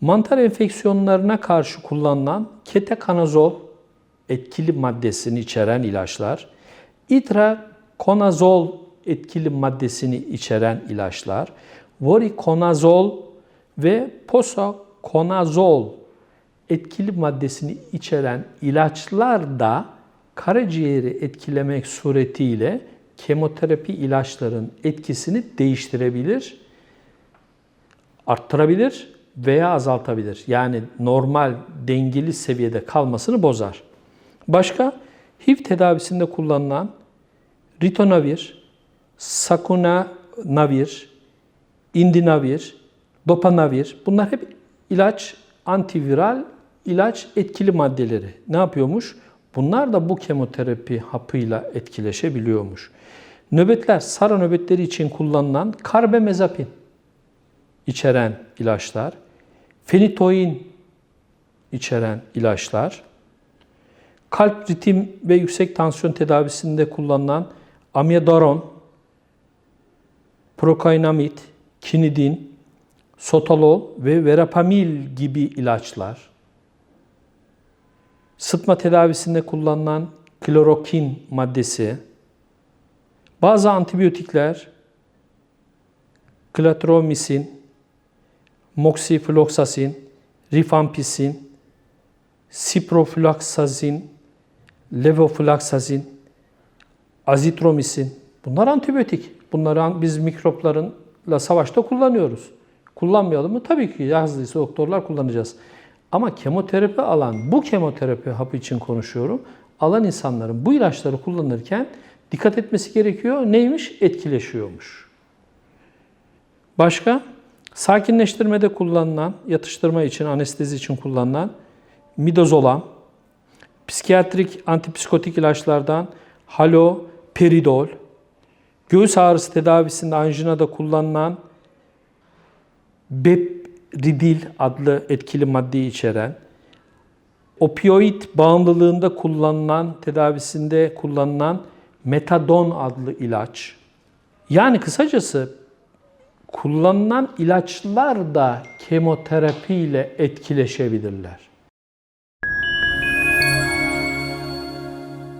Mantar enfeksiyonlarına karşı kullanılan ketokonazol etkili maddesini içeren ilaçlar, itrakonazol etkili maddesini içeren ilaçlar, vorikonazol ve posakonazol etkili maddesini içeren ilaçlar da karaciğeri etkilemek suretiyle kemoterapi ilaçların etkisini değiştirebilir, arttırabilir veya azaltabilir. Yani normal dengeli seviyede kalmasını bozar. Başka HIV tedavisinde kullanılan ritonavir, sakunanavir, indinavir, dopanavir bunlar hep ilaç, antiviral ilaç etkili maddeleri. Ne yapıyormuş? Bunlar da bu kemoterapi hapıyla etkileşebiliyormuş. Nöbetler, sara nöbetleri için kullanılan karbamazepin içeren ilaçlar, fenitoin içeren ilaçlar, kalp ritim ve yüksek tansiyon tedavisinde kullanılan amiodaron, prokainamid, kinidin, sotalol ve verapamil gibi ilaçlar, sıtma tedavisinde kullanılan klorokin maddesi, bazı antibiyotikler, klatromisin, moksifloksazin, rifampisin, siprofloksazin, levofloksazin, azitromisin. Bunlar antibiyotik. Bunları biz mikroplarla savaşta kullanıyoruz. Kullanmayalım mı? Tabii ki yazdıysa doktorlar kullanacağız. Ama kemoterapi alan, bu kemoterapi hapı için konuşuyorum. Alan insanların bu ilaçları kullanırken dikkat etmesi gerekiyor. Neymiş? Etkileşiyormuş. Başka? Sakinleştirmede kullanılan, yatıştırma için, anestezi için kullanılan midazolam, psikiyatrik antipsikotik ilaçlardan haloperidol, göğüs ağrısı tedavisinde anjinada kullanılan Bepridil adlı etkili maddeyi içeren, opioid bağımlılığında kullanılan, tedavisinde kullanılan metadon adlı ilaç. Yani kısacası kullanılan ilaçlar da kemoterapi ile etkileşebilirler.